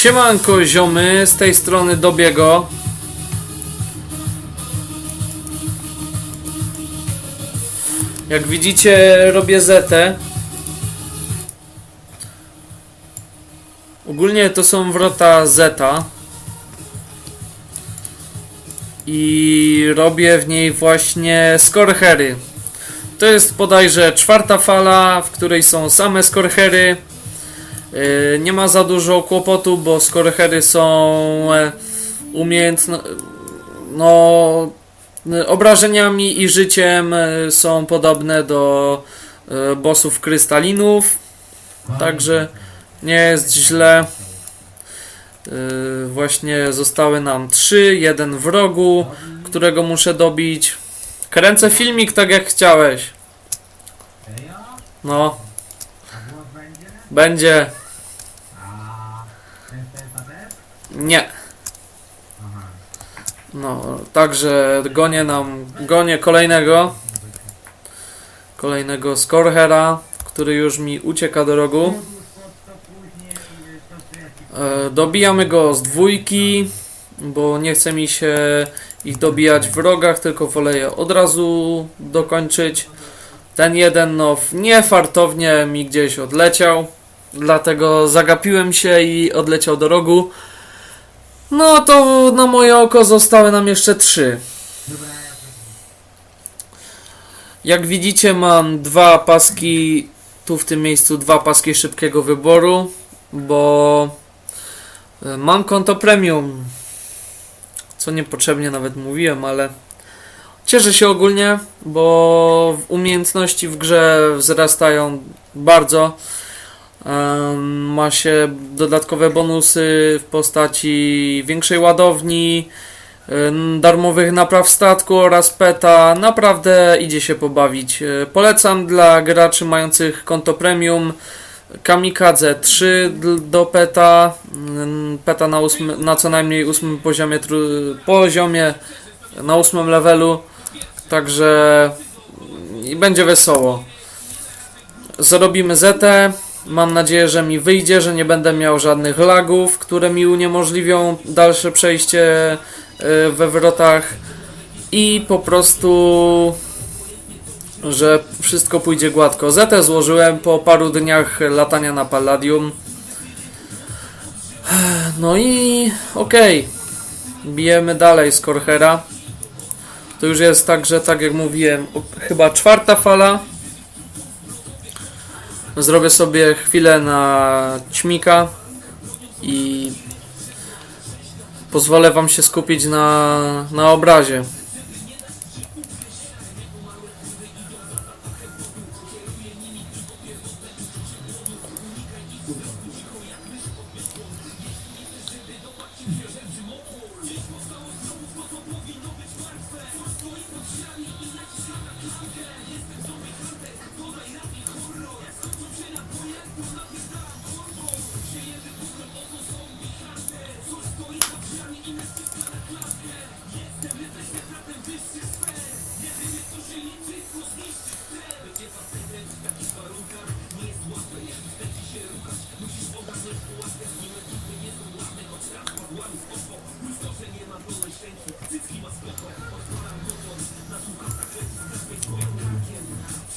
Siemanko ziomy, z tej strony Dobiego. Jak widzicie robię zetę. Ogólnie to są wrota zeta. I robię w niej właśnie skorchery. To jest bodajże czwarta fala, w której są same skorchery. Yy, Nie ma za dużo kłopotu, bo skorchery są e, umiejętne. No, obrażeniami i życiem e, są podobne do e, bossów krystalinów. Także nie jest źle. Yy, Właśnie zostały nam trzy, jeden w rogu, którego muszę dobić. Kręcę filmik tak jak chciałeś. No, będzie? będzie. A ten serca też? Nie. No, także gonię nam, gonię kolejnego. Kolejnego Scorhera, który już mi ucieka do rogu. E, dobijamy go z dwójki, bo nie chce mi się ich dobijać w rogach, tylko wolę je od razu dokończyć. Ten jeden, no, niefartownie mi gdzieś odleciał, dlatego zagapiłem się i odleciał do rogu. No to na moje oko zostały nam jeszcze trzy. Jak widzicie, mam dwa paski, tu w tym miejscu dwa paski szybkiego wyboru, bo e, mam konto premium, co niepotrzebnie nawet mówiłem, ale cieszę się ogólnie, bo umiejętności w grze wzrastają bardzo. Ma się dodatkowe bonusy w postaci większej ładowni, darmowych napraw statku oraz peta. Naprawdę idzie się pobawić. Yy, Polecam dla graczy mających konto premium Kamikadze 3 dl- do peta. Peta na, ósmy, na co najmniej ósmym poziomie, tru- poziomie na ósmym levelu. Także i będzie wesoło. Zrobimy ZT. Mam nadzieję, że mi wyjdzie, że nie będę miał żadnych lagów, które mi uniemożliwią dalsze przejście y, we wrotach i po prostu że wszystko pójdzie gładko. Zetę złożyłem po paru dniach latania na Palladium. No i okej. Bijemy dalej z Korchera. To już jest tak, że tak jak mówiłem, chyba czwarta fala. Zrobię sobie chwilę na ćmika i pozwolę wam się skupić na, na obrazie.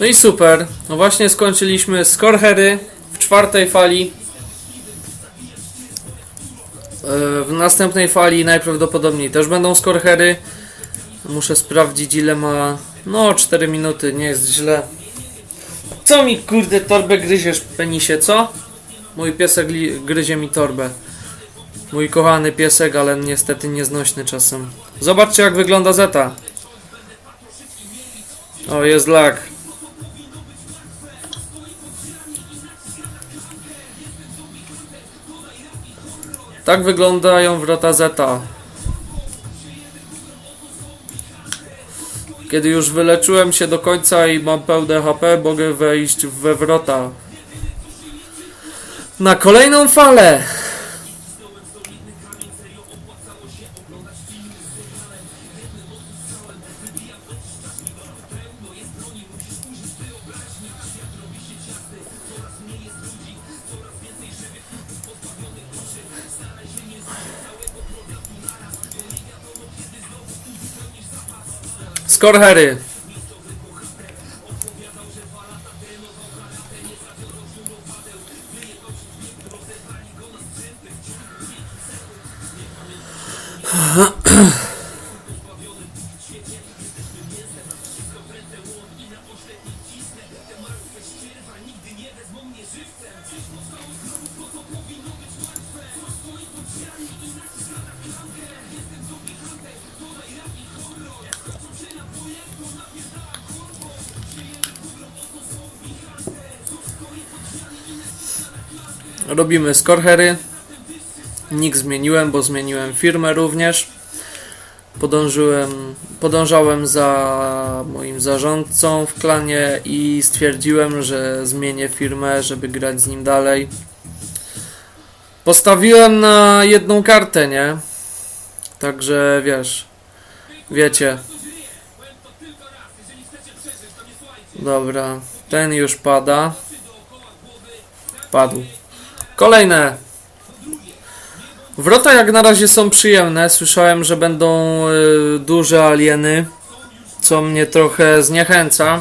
No i super. No właśnie skończyliśmy Skorhery w czwartej fali. E, W następnej fali najprawdopodobniej też będą Skorhery. Muszę sprawdzić ile ma. No 4 minuty, nie jest źle. Co mi kurde torbę gryziesz penisie, co? Mój piesek gryzie mi torbę. Mój kochany piesek, ale niestety nieznośny czasem. Zobaczcie jak wygląda Zeta. O, jest lag. Tak wyglądają wrota Zeta. Kiedy już wyleczyłem się do końca i mam pełne HP, mogę wejść we wrota na kolejną falę. Skor Harry. Robimy skorhery. Nick zmieniłem, bo zmieniłem firmę również. Podążyłem, podążałem za moim zarządcą w klanie i stwierdziłem, że zmienię firmę, żeby grać z nim dalej. Postawiłem na jedną kartę, nie? Także wiesz, wiecie. Dobra, ten już pada. Padł. Kolejne. Wrota jak na razie są przyjemne. Słyszałem, że będą y, duże alieny, co mnie trochę zniechęca.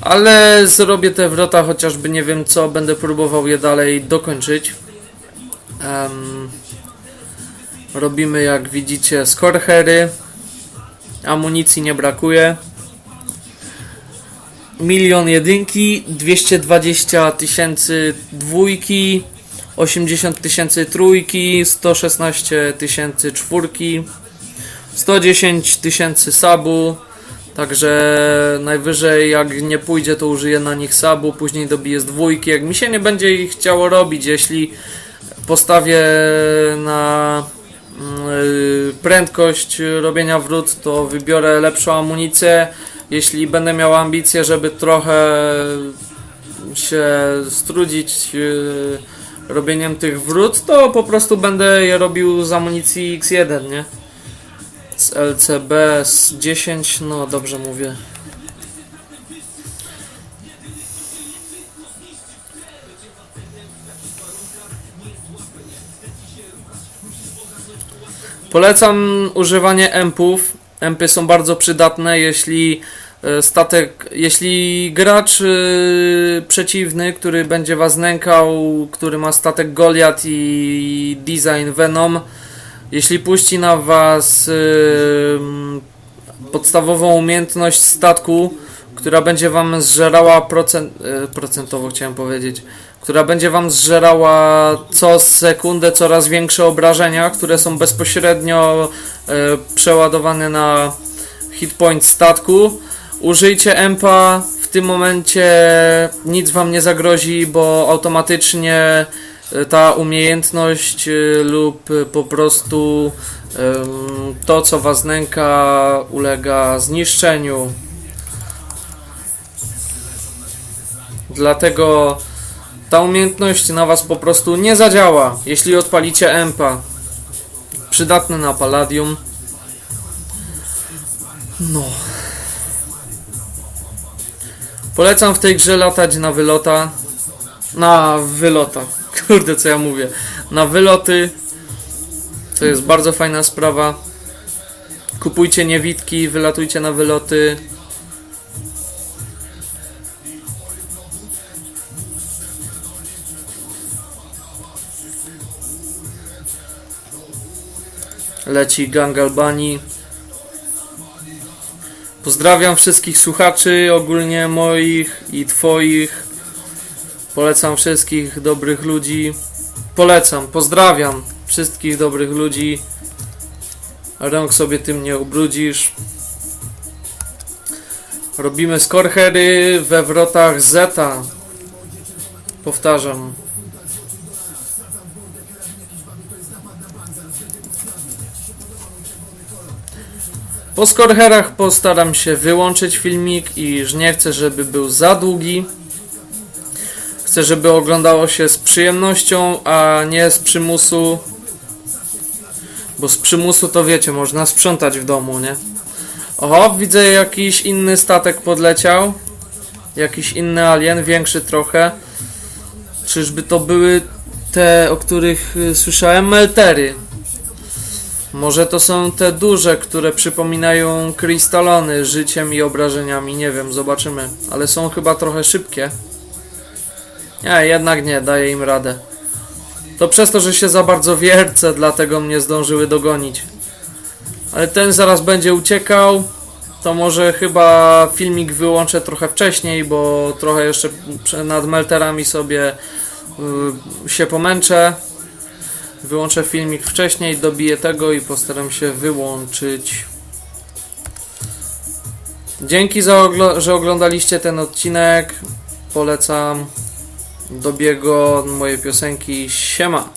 Ale zrobię te wrota, chociażby nie wiem co, będę próbował je dalej dokończyć. Em, robimy jak widzicie skorhery. Amunicji nie brakuje. Milion jedynki, 220 tysięcy dwójki, 80 tysięcy trójki, 116 tysięcy czwórki, 110 tysięcy sabu. Także najwyżej jak nie pójdzie to użyję na nich sabu, później dobiję z dwójki. Jak mi się nie będzie ich chciało robić, jeśli postawię na mm, y, prędkość robienia wrót, to wybiorę lepszą amunicję. Jeśli będę miał ambicje, żeby trochę się strudzić y, robieniem tych wrót, to po prostu będę je robił z amunicji X1, nie? Z LCB, z 10, no dobrze mówię. Polecam używanie empów. Empy są bardzo przydatne, jeśli e, statek, jeśli gracz e, przeciwny, który będzie was nękał, który ma statek Goliath i design Venom, jeśli puści na was e, podstawową umiejętność statku, która będzie wam zżerała procent, e, procentowo chciałem powiedzieć, która będzie wam zżerała co sekundę coraz większe obrażenia, które są bezpośrednio e, przeładowane na hit point statku. Użyjcie empa, w tym momencie nic wam nie zagrozi, bo automatycznie e, ta umiejętność e, lub po prostu to co was nęka ulega zniszczeniu. Dlatego ta umiejętność na was po prostu nie zadziała, jeśli odpalicie empa. Przydatne na Palladium. No. Polecam w tej grze latać na wylota. Na wylota. Kurde, co ja mówię. Na wyloty. To jest bardzo fajna sprawa. Kupujcie niewidki, wylatujcie na wyloty. Leci gang Albanii. Pozdrawiam wszystkich słuchaczy, ogólnie moich i twoich. Polecam wszystkich dobrych ludzi. Polecam, pozdrawiam wszystkich dobrych ludzi. Rąk sobie tym nie ubrudzisz. Robimy skorhery we wrotach Zeta. Powtarzam. Po skorherach postaram się wyłączyć filmik, iż nie chcę, żeby był za długi. Chcę, żeby oglądało się z przyjemnością, a nie z przymusu. Bo z przymusu to wiecie, można sprzątać w domu, nie? Oho, widzę jakiś inny statek podleciał. Jakiś inny alien, większy trochę. Czyżby to były te, o których y, słyszałem, meltery. Może to są te duże, które przypominają krystalony życiem i obrażeniami. Nie wiem, zobaczymy. Ale są chyba trochę szybkie. Nie, jednak nie, daję im radę. To przez to, że się za bardzo wiercę, dlatego mnie zdążyły dogonić. Ale ten zaraz będzie uciekał. To może chyba filmik wyłączę trochę wcześniej, bo trochę jeszcze nad melterami sobie y, się pomęczę. Wyłączę filmik wcześniej, dobiję tego i postaram się wyłączyć. Dzięki, za oglo- że oglądaliście ten odcinek. Polecam. Dobiego moje piosenki. Siema.